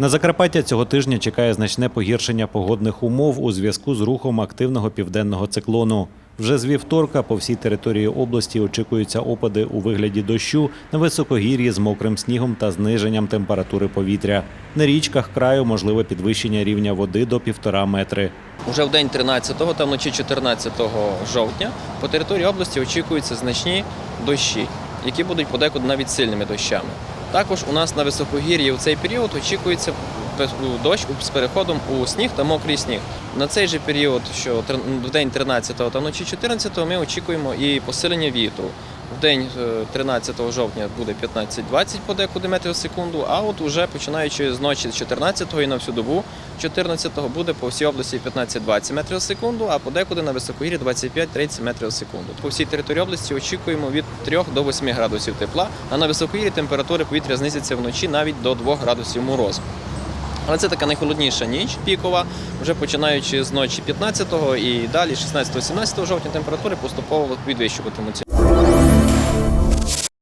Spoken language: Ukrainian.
На Закарпаття цього тижня чекає значне погіршення погодних умов у зв'язку з рухом активного південного циклону. Вже з вівторка по всій території області очікуються опади у вигляді дощу на високогір'ї з мокрим снігом та зниженням температури повітря. На річках краю можливе підвищення рівня води до півтора метри. Уже в день 13 та вночі 14 жовтня по території області очікуються значні дощі, які будуть подекуди навіть сильними дощами. Також у нас на високогір'ї у цей період очікується дощ з переходом у сніг та мокрий сніг. На цей же період, що в день 13 та вночі 14 ми очікуємо і посилення вітру. День е, 13 жовтня буде 15-20 подекуди метрів в секунду, а от уже починаючи з ночі 14-го і на всю добу 14 буде по всій області 15-20 метрів в секунду, а подекуди на високогір'ї 25-30 метрів в секунду. По всій території області очікуємо від 3 до 8 градусів тепла, а на високогір'ї температура повітря знизиться вночі навіть до 2 градусів морозу. Але це така найхолодніша ніч пікова, вже починаючи з ночі 15-го і далі 16-17 жовтня температури поступово підвищуватимуться.